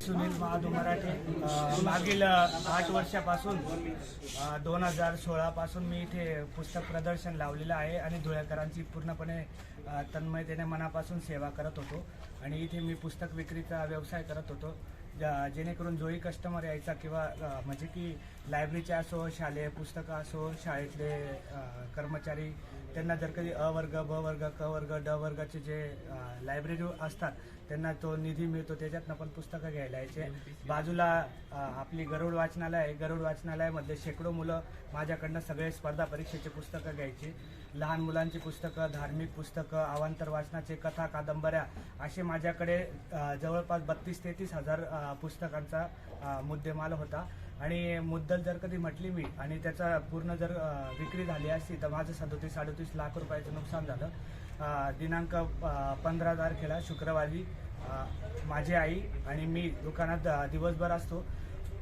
सुनील महादो मराठे. मागील आठ वर्षापासून दोन हजार सोळापासून मी इथे पुस्तक प्रदर्शन लावलेलं आहे आणि धुळेकरांची पूर्णपणे तन्मयतेने मनापासून सेवा करत होतो. आणि इथे मी पुस्तक विक्रीचा व्यवसाय करत होतो. जेणेकरून जोही कस्टमर यायचा किंवा म्हणजे की लायब्ररीचे असो शालेय पुस्तकं असो शाळेतले कर्मचारी त्यांना जर कधी अ वर्ग ब वर्ग क वर्ग ड वर्गाचे जे लायब्ररी असतात त्यांना तो निधी मिळतो. त्याच्यातनं पण पुस्तकं घ्यायला यायचे. बाजूला आपली गरुड वाचनालय आहे गरुड वाचनालयामध्ये शेकडो मुलं माझ्याकडनं सगळे स्पर्धा परीक्षेचे पुस्तकं घ्यायची. लहान मुलांची पुस्तकं धार्मिक पुस्तकं अवांतर वाचनाचे कथा कादंबऱ्या असे माझ्याकडे जवळपास बत्तीस तेहतीस हजार पुस्तकांचा मुद्देमाल होता. आणि मुद्दल जर कधी म्हटली मी आणि त्याचा पूर्ण जर विक्री झाली असती तर माझं सदोतीस अडोतीस लाख रुपयाचं नुकसान झालं. दिनांक पंधरा तारखेला शुक्रवारी माझी आई आणि मी दुकानात दिवसभर असतो.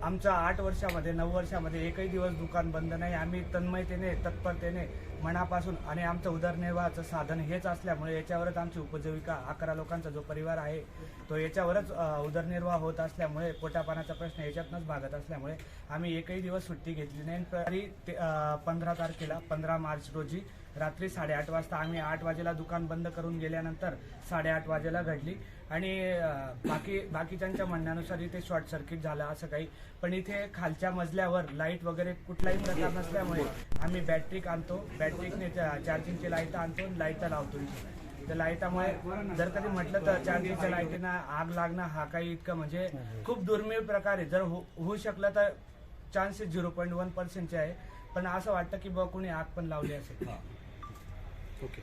आमच्या आठ वर्षामध्ये नऊ वर्षामध्ये एकही दिवस दुकान बंद नाही. आम्ही तन्मयतेने तत्परतेने मनापासून आणि आमचं उदरनिर्वाहाचं साधन हेच असल्यामुळे याच्यावरच आमची उपजीविका अकरा लोकांचा जो परिवार आहे तो याच्यावरच उदरनिर्वाह होत असल्यामुळे पोटापाण्याचा प्रश्न याच्यातनंच भागत असल्यामुळे आम्ही एकही दिवस सुट्टी घेतली नाही. तरी ते पंधरा तारखेला पंधरा मार्च रोजी रात्री साडेआठ वाजता आम्ही आठ वाजेला दुकान बंद करून गेल्यानंतर साडेआठ वाजेला घडली. आणि बाकी बाकीच्यांच्या म्हणण्यानुसार इथे शॉर्ट सर्किट झालं असं काही. पण इथे खालच्या मजल्यावर लाइट वगैरे कुठलाही प्रकार नसल्यामुळे आम्ही बॅटरी आणतो बॅटरीने चार्जिंगची लाइट आणतो लाइट लावतो त्या तर लाईटामुळे जर कधी म्हटलं तर चार्जिंगच्या लाईटीना आग लागणं हा काही इतकं म्हणजे खूप दुर्मिळ प्रकार आहे. जर हो, होऊ शकलं तर चान्सेस झिरो पॉईंट वन पर्सेंटचे आहे. पण असं वाटतं की बा कोणी आग पण लावली असेल. ओके.